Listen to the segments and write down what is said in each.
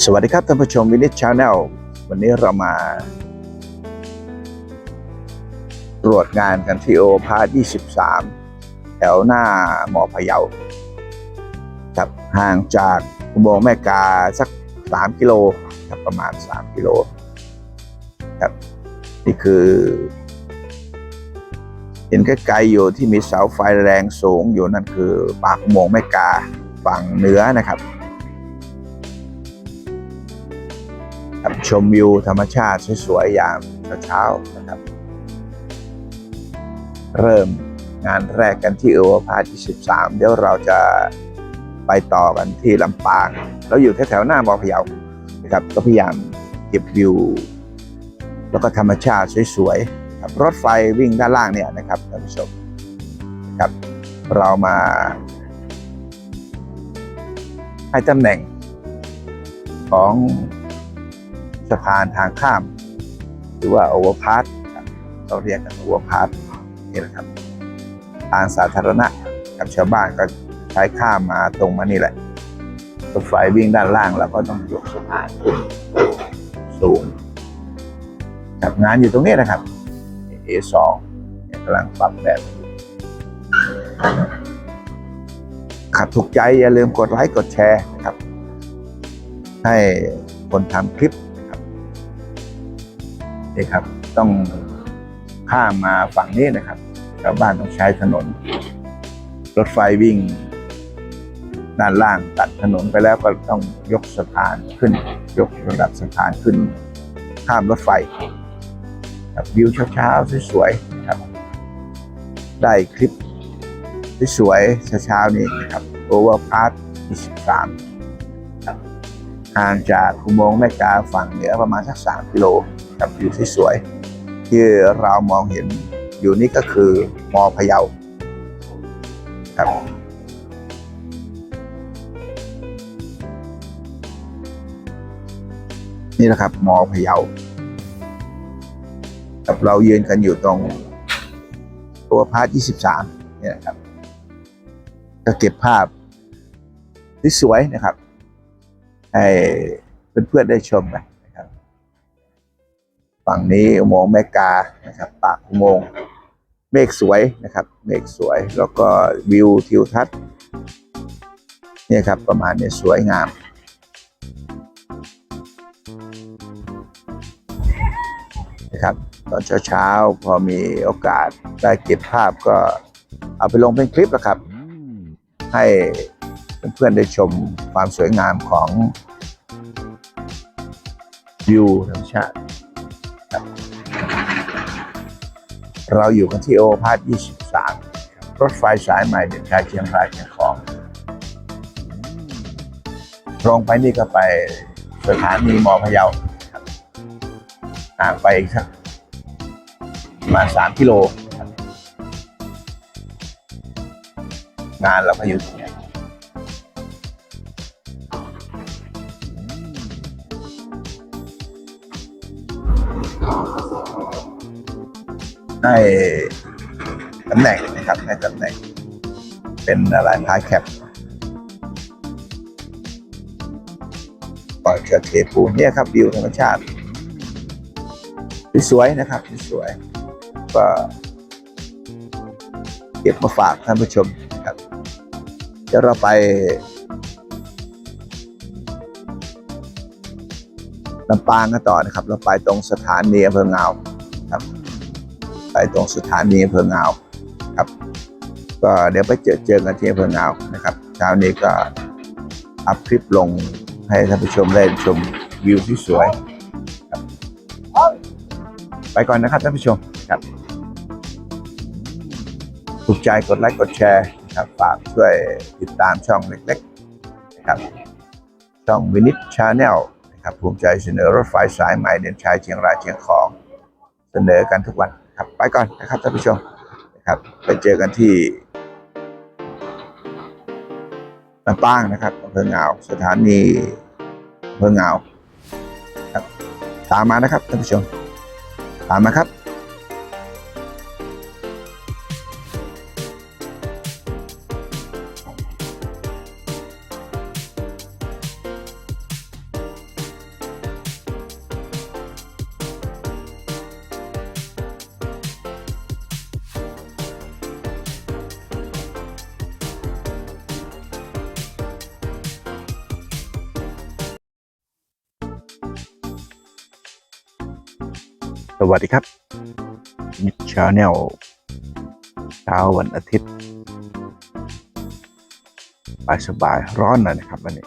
สวัสดีครับท่านผู้ชมวินิจชาแนลวันนี้เรามา ตรวจงานกันที่โอพาร์23 แถวหน้าหมอพะเยาครับห่างจากอุโมงแม่กาสัก 3 กิโลครับประมาณ 3 กิโลครับนี่คือ เห็นไกลๆอยู่ที่มีเสาไฟแรงสูงอยู่นั่นคือ ปากอุโมงค์แม่กาฝั่งเหนือนะครับ ครับชมวิวธรรมชาติสวยๆยามเช้าๆนะครับ เริ่มงานแรกกันที่เอวพาที่13 เดี๋ยวเราจะไปต่อกันที่ลำปาง เราอยู่แถวๆหน้ามอพะเยานะครับ ก็พยายามเก็บวิว แล้วก็ธรรมชาติสวยๆครับรถไฟวิ่งด้านล่างเนี่ยนะครับท่านผู้ชมครับ เรามาให้ตำแหน่งของ สะพานทางข้าม หรือว่าโอเวอร์พาสเราเรียกกันโอเวอร์พาสนี่แหละครับทางสาธารณะกับชาวบ้านก็ใช้ข้ามมาตรงมานี่แหละรถไฟวิ่งด้านล่างเราก็ต้องยกสะพานขึ้นสูงครับงานอยู่ตรงนี้นะครับ A2 กำลังปรับแบบขัดถูกใจอย่าลืมกดไลค์กดแชร์นะครับ ให้คนทำคลิป นะครับนี่ครับ ต้องข้ามมาฝั่งนี้นะครับชาวบ้านต้องใช้ถนน รถไฟวิ่ง ด้านล่างตัดถนนไปแล้วก็ต้องยกสะพานขึ้น ยกระดับสะพานขึ้น ข้ามรถไฟครับวิวเช้าๆสวยๆนะครับ ได้คลิปสวยๆเช้าๆนี้นะครับโอเวอร์พาร์ท23ห่างจากอุโมงแม่กาฝั่งเหนือประมาณสักสามกิโล กับวิวที่สวย ที่เรามองเห็นอยู่นี่ก็คือมอพะเยาครับนี่แหละครับมอพะเยากับเรายืนกันอยู่ตรงตัวพาร์ท23เนี่ยนะครับ ก็เก็บภาพที่สวยนะครับ ให้เพื่อนๆได้ชมกันะ ฝั่งนี้อุโมงค์แมกานะครับปากอุโมงค์เมฆสวยนะครับ เมฆสวยแล้วก็วิวทิวทัศน์เนี่ยครับประมาณนี้สวยงาม นะครับตอนเช้าๆ พอมีโอกาสได้เก็บภาพก็เอาไปลงเป็นคลิปนะครับ ให้เพื่อนๆได้ชมความสวยงามของวิวธรรมชาติ เราอยู่กันที่โอพาร์ท23 รถไฟสายใหม่เด็ดชายเชียงรายเชียงของตรงไปนี่ก็ไปสถานีมอพะเยาห่างไปอีกสักประมาณ3กิโล งานเราก็อยู่ตรงนี้ ให้ตำแหน่งนะครับให้ตำแหน่ง เป็นอะไรพายแคปปล่อยกระเทปูนเนี่ยครับวิวธรรมชาติสวยๆนะครับสวยก็เก็บมาฝากท่านผู้ชมนะครับเดี๋ยวเราไปลำปางกันต่อนะครับ เราไปตรงสถานีอำเภอเงา ไปตรงสถานีอำเภอเงาครับ ก็เดี๋ยวไปเจอเจอกันที่อำเภอเงานะครับเช้านี้ก็อัพคลิปลงให้ท่านผู้ชมได้ชมวิวที่สวยครับไปก่อนนะครับท่านผู้ชมครับถูกใจกดไลค์กดแชร์นะครับฝากช่วยติดตามช่องเล็กๆนะครับช่องวินิจชาแนลนะครับภูมิใจเสนอรถไฟสายใหม่เด่นชัยเชียงรายเชียงของ เสนอกันทุกวัน ครับไปก่อนนะครับท่านผู้ชมนะครับไปเจอกันที่ลำปางนะครับอำเภอเงาสถานีอำเภอเงาครับตามมานะครับท่านผู้ชมตามมาครับ วัสดีครับมิชาแนลเช้าวันอาทิตย์บายสบายร้อนหน่อยนะครับวันนี้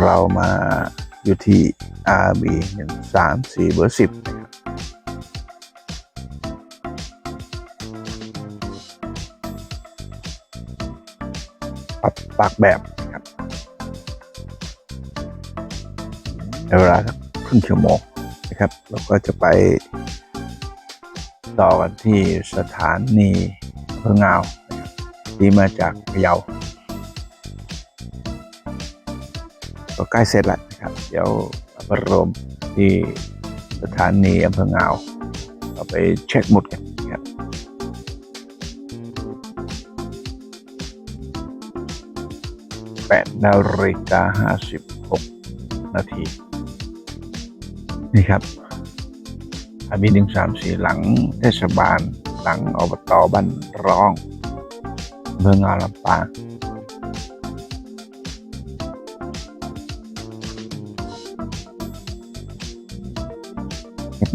เรามาอยู่ที่ RB หนึ่งสามสี่เบอร์สิบนะครับปรับปากแบบ ใช้เวลาครึ่งชั่วโมงนะครับแล้วก็จะไปต่อกันที่สถานีอำเภองาวที่มาจากพะเยาก็ใกล้เสร็จแล้วนะครับ เดี๋ยวเอารวมที่สถานีอำเภองาวเราไปเช็คหมุดกันครับแปดนาฬิกาห้าสิบหกนาที นี่ครับอาบีหนึ่งสามสี่หลังเทศบาล หลังอบตบ้านร้องอำเภองาลำปาง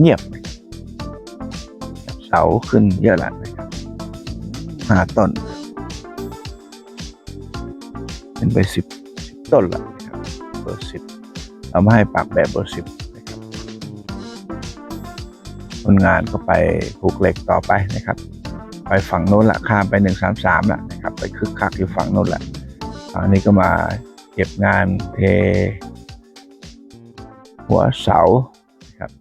เงียบๆนะครับเสาขึ้นเยอะแล้วนะครับห้าต้น เป็นไปสิบสิบต้นล้วนะครับเบอร์สิบเรามาให้ปากแบบเบอร์สิบ คนงานก็ไปผูกเหล็กต่อไปนะครับ ไปฝั่งโน้นละข้ามไปหนึ่งสามสามละนะครับไปคึกคักอยู่ฝั่งโน้นละฝั่งนี้ก็มาเก็บงานเท หัวเสาครับ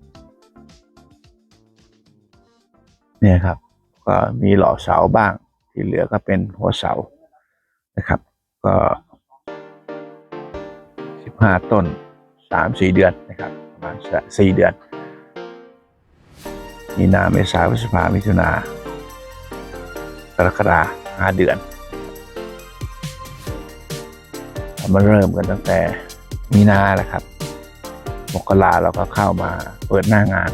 เนี่ยครับ ก็มีหล่อเสาบ้าง ที่เหลือก็เป็นหัวเสานะครับ ก็สิบห้าต้นสามสี่เดือนนะครับประมาณสี่เดือน มีนาเมษาพฤษภามิถุนากรกฎาห้าเดือนมันเริ่มกันตั้งแต่มีนาแหละครับ มกราเราก็เข้ามาเปิดหน้างาน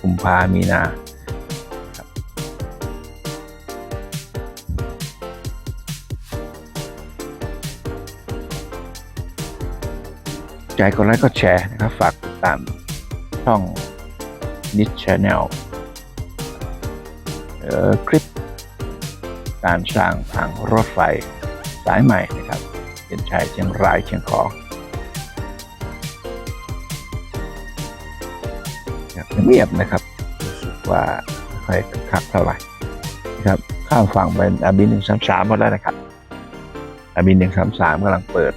กุมภามีนาใจกดไลค์กดแชร์นะครับ ฝากติดตามช่องนิชชแนล คลิป การสร้างทางรถไฟสายใหม่นะครับเชียงชัยเชียงรายเชียงของเงียบนะครับรู้สึกว่าไม่ค่อยคึกคักเท่าไหร่นะครับข้ามฝั่งเป็นอาบินหนึ่งสามสามหมดแล้วนะครับอาบินหนึ่งสามสามกำลังเปิด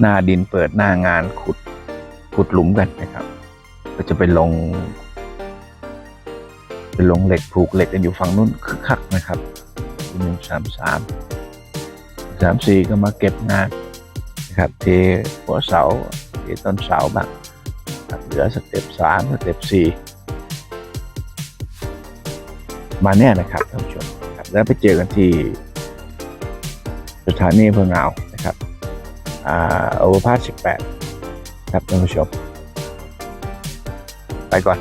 หน้าดินเปิดหน้างานขุดขุดหลุมกันนะครับ ก็จะไปลง ไปลงเหล็กผูกเหล็กกันอยู่ฝั่งนู้นคึกคักนะครับหนึ่งสามสามสามสี่ก็มาเก็บงานนะครับเทหัวเสาเทต้นเสาบ้างเหลือสเต็ปสามสเต็ปสี่มาเนี่ยนะครับท่านผู้ชมครับแล้วไปเจอกันที่สถานีพื่อเงานะครับอ่าโอเวอร์พาส18ครับท่านผู้ชมไปก่อน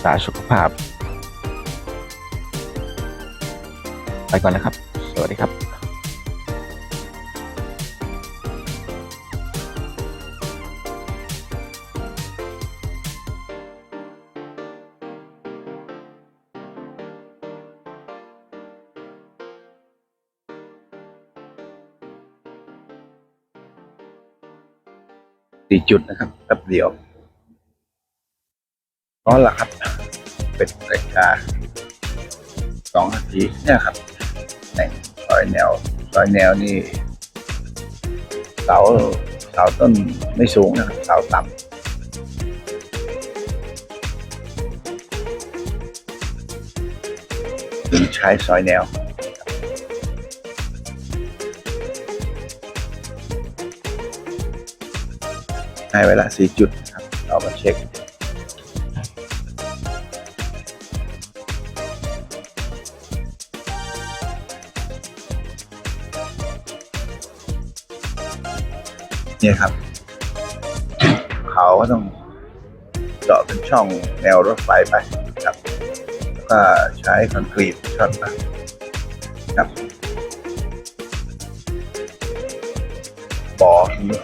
นะครับสาสุขภาพ ไปก่อนนะครับ สวัสดีครับสี่จุดนะครับแป๊บเดียวร้อนละครับ เป็นรายการสองนาทีเนี่ยครับในซอยแนวซอยแนวนี่เสาเสาต้นไม่สูงนะครับเสาต่ำใช้ซอยแนว ให้เวลาสี่จุดนะครับ เรามาเช็ค เนี่ยครับ เขาก็ต้องเจาะเป็นช่องแนวรถไฟไปครับแล้วก็ใช้คอนกรีตช็อตไปครับบ่อนี้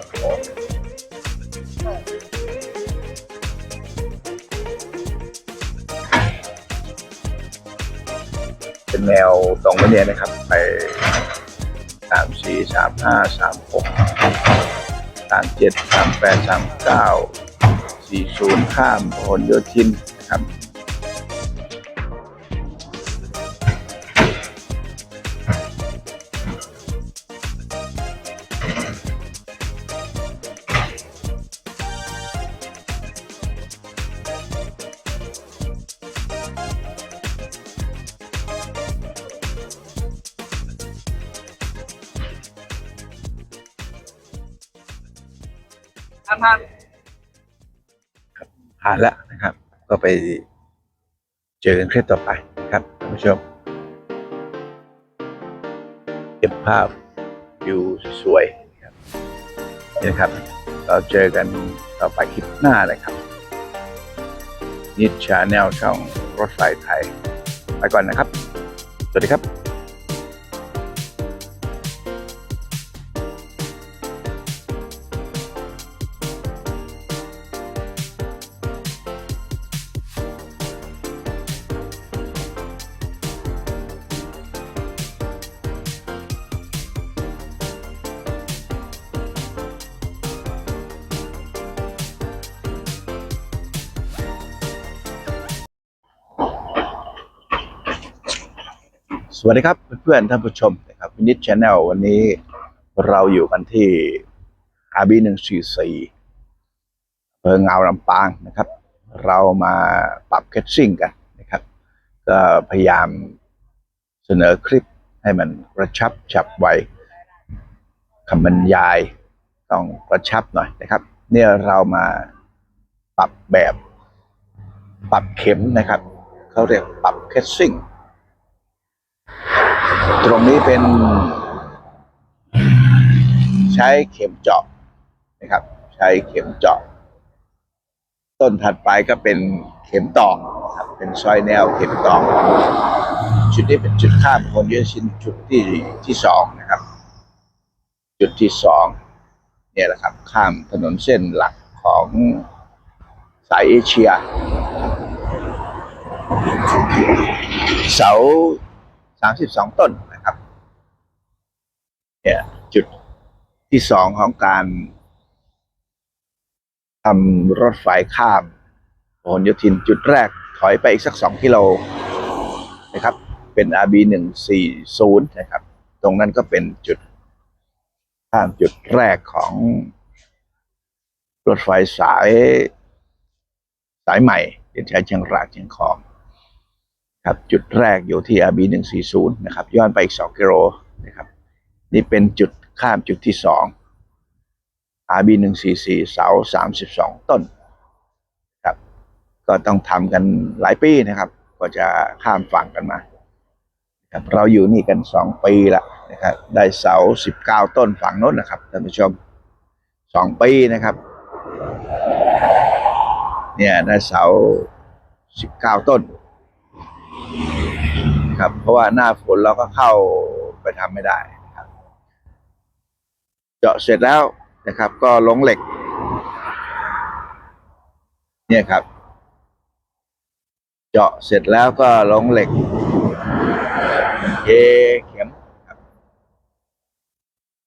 เป็นแนวตรงไปเนี่ยนะครับ ไปสามสี่สามห้าสามหก สามเจ็ดสามแปดสามเก้าสี่ศูนย์ข้ามพหลโยธินนะครับ ผ่านแล้วนะครับ ก็ไปเจอกันคลิปต่อไปครับท่านผู้ชมเก็บภาพวิวสวยๆนะครับนี่นะครับ เราเจอกันต่อไปคลิปหน้านะครับนิดชาแนลช่องรถไฟไทย ไปก่อนนะครับ สวัสดีครับ วัสดีครับเพื่อนๆท่านผู้ชมนะครับวินิจชแนลวันนี้เราอยู่กันที่อาบีหนึ่งสี่สี่เพิงเงาลำปางนะครับ เรามาปรับแคชชิ่งกันนะครับ ก็พยายามเสนอคลิปให้มันกระชับฉับไวคำบรรยายต้องกระชับหน่อยนะครับ เนี่ยเรามาปรับแบบปรับเข็มนะครับเขาเรียกปรับแคชชิ่ง ตรงนี้เป็น ใช้เข็มเจาะนะครับ ใช้เข็มเจาะ ต้นถัดไปก็เป็นเข็มตอกครับเป็นซอยแนวเข็มตอกจุดนี้เป็นจุดข้ามคนเยอะชินจุดที่ที่สองนะครับ จุดที่สองเนี่ยแหละครับ ข้ามถนนเส้นหลักของสายเอเชีย เสา 32 ต้นนะครับเนี่ยจุดที่สองของการทำรถไฟข้ามพหลโยธินจุดแรกถอยไปอีกสัก2กิโลนะครับ เป็น RB 140นะครับ ตรงนั้นก็เป็นจุดข้ามจุดแรกของรถไฟสายสายใหม่เดินใช้เชียงรายเชียงของ ครับจุดแรกอยู่ที่ RB 140นะครับย้อนไปอีก 2 กิโลนะครับนี่เป็นจุดข้ามจุดที่ 2 RB 144เสา 32 ต้นครับก็ต้องทำกันหลายปีนะครับ ก็จะข้ามฝั่งกันมาครับเราอยู่นี่กัน 2 ปีละนะครับได้เสา 19 ต้นฝั่งโน้นนะครับท่านผู้ชม 2 ปีนะครับเนี่ยได้เสา 19 ต้น ครับ เพราะว่าหน้าฝนเราก็เข้าไปทำไม่ได้นะครับ เจาะเสร็จแล้วนะครับ ก็ลงเหล็ก เนี่ยครับ เจาะเสร็จแล้วก็ลงเหล็กเยเข็มครับ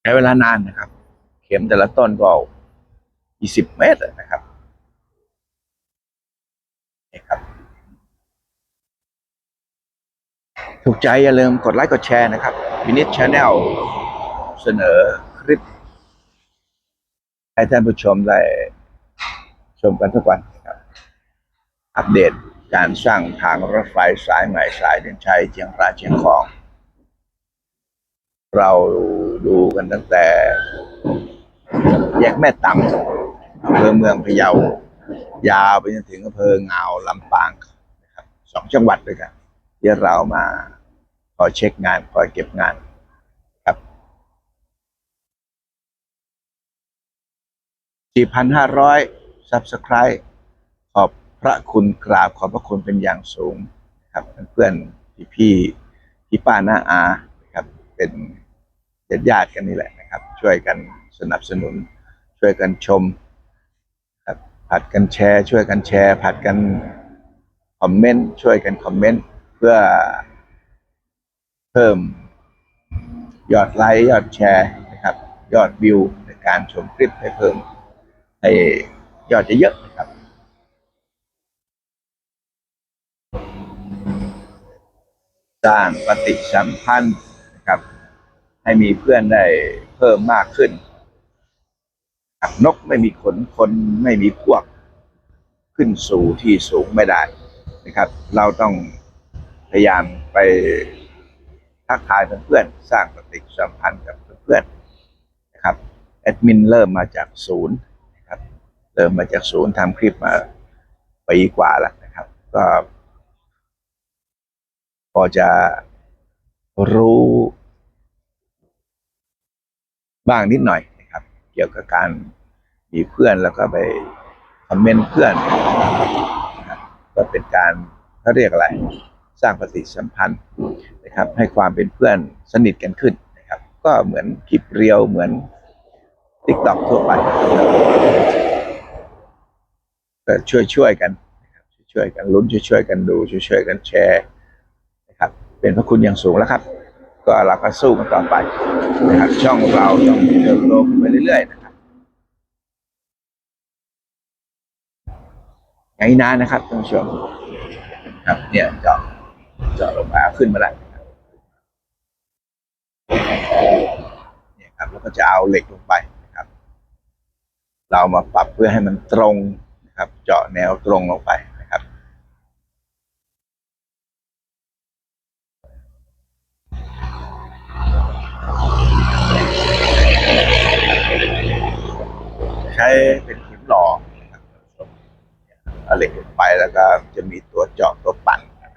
ใช้เวลานานนะครับ เข็มแต่ละต้นก็20เมตรนะครับนี่ครับ ถูกใจอย่าลืมกดไลค์กดแชร์นะครับวินิจชาแนลเสนอคลิป ให้ท่านผู้ชมได้ชมกันทุกวันครับ อัปเดตการสร้างทางรถไฟสายใหม่สายเดินชัยเชียงรายเชียงของ เราดูกันตั้งแต่ แยกแม่ตำอำเภอเมืองพะเยา ยาวไปจนถึงอำเภอเงาวลำปางนะครับสองจังหวัดด้วยกัน ยวเรามาคอยเช็คงานคอยเก็บงานครับ 4,500 Subscribe ขอบพระคุณกราบขอบพระคุณเป็นอย่างสูงครับเพื่อนๆพี่พี่ป้าน้าอาครับ เป็นญาติญาติกันนี่แหละนะครับ ช่วยกันสนับสนุน ช่วยกันชมครับผัดกันแชร์ ช่วยกันแชร์ ผัดกันคอมเมนต์ช่วยกันคอมเมนต์ เพื่อเพิ่มยอดไลค์ยอดแชร์นะครับ ยอดวิวในการชมคลิปให้เพิ่มให้ยอดเยอะนะครับ สร้างปฏิสัมพันธ์นะครับ ให้มีเพื่อนได้เพิ่มมากขึ้นนกไม่มีขนคนไม่มีพวก ขึ้นสู่ที่สูงไม่ได้นะครับ เราต้อง พยายามไปทักทายเพื่อนๆสร้างปฏิสัมพันธ์กับเพื่อนๆนะครับแอดมินเริ่มมาจากศูนย์นะครับเริ่มมาจากศูนย์ทำคลิปมาปีกว่าแล้วนะครับ ก็พอจะรู้บ้างนิดหน่อยนะครับ เกี่ยวกับการมีเพื่อนแล้วก็ไปคอมเมนต์เพื่อนก็เป็นการเขาเรียกอะไร สร้างปฏิสัมพันธ์นะครับ ให้ความเป็นเพื่อนสนิทกันขึ้นนะครับ ก็เหมือนคลิปเรียวเหมือนติ๊กต็อกทั่วไปก็ช่วยช่วยๆกันนะครับช่วยๆกันลุ้นช่วยๆกันดูช่วยๆกันแชร์นะครับ เป็นพระคุณอย่างสูงแล้วครับ ก็เราก็สู้กันต่อไปนะครับช่องเราต้องเติบโตขึ้นไปเรื่อยๆนะครับไงนานนะครับท่านผู้ชมครับเนี่ยจาะ จาะลงมาขึ้นมาแล้วเนี่ยครับแล้วก็จะเอาเหล็กลงไปนะครับ เรามาปรับเพื่อให้มันตรงนะครับ เจาะแนวตรงลงไปนะครับ ใช้เป็นหินหล่อเอาเหล็กลงไปแล้วก็จะมีตัวเจาะตัวปั่นนะ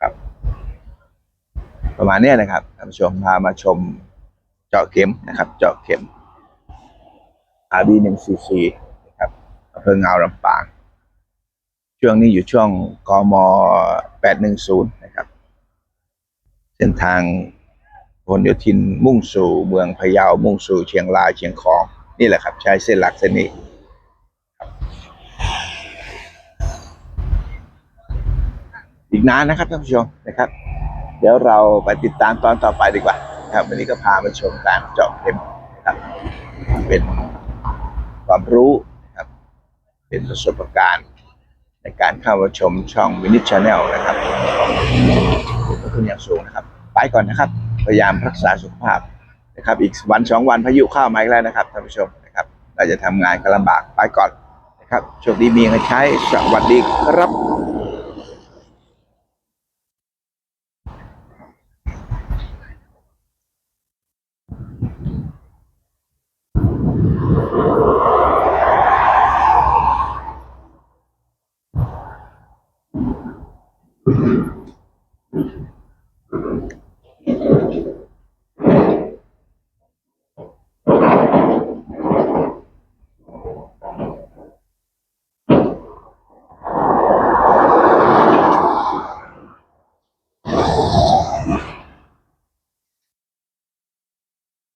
ครับ ประมาณเนี้ยนะครับท่านผู้ชมพามาชมเจาะเข็มนะครับ เจาะเข็ม RB 1 cc นะครับอำเภอเงาลำปาง ช่วงนี้อยู่ช่วงกม 810 นะครับ เส้นทางพลโยธินมุ่งสู่เมืองพะเยา มุ่งสู่เชียงรายเชียงของ นี่แหละครับ ใช้เส้นหลักเส้นนี้อีกนานนะครับท่านผู้ชมนะครับ เดี๋ยวเราไปติดตามตอนต่อไปดีกว่า ครับวันนี้ก็พามาชมการเจาะเข็มครับ เป็นความรู้ครับ เป็นประสบการณ์ ในการเข้ามาชมช่องวินิจชาแนลนะครับขอบคุณอย่างสูงนะครับ ไปก่อนนะครับ พยายามรักษาสุขภาพนะครับ อีกวันสองวันพายุเข้ามาอีกแล้วนะครับท่านผู้ชมนะครับ เราจะทำงานก็ลำบากไปก่อนนะครับโชคดีมีเงินใช้สวัสดีครับ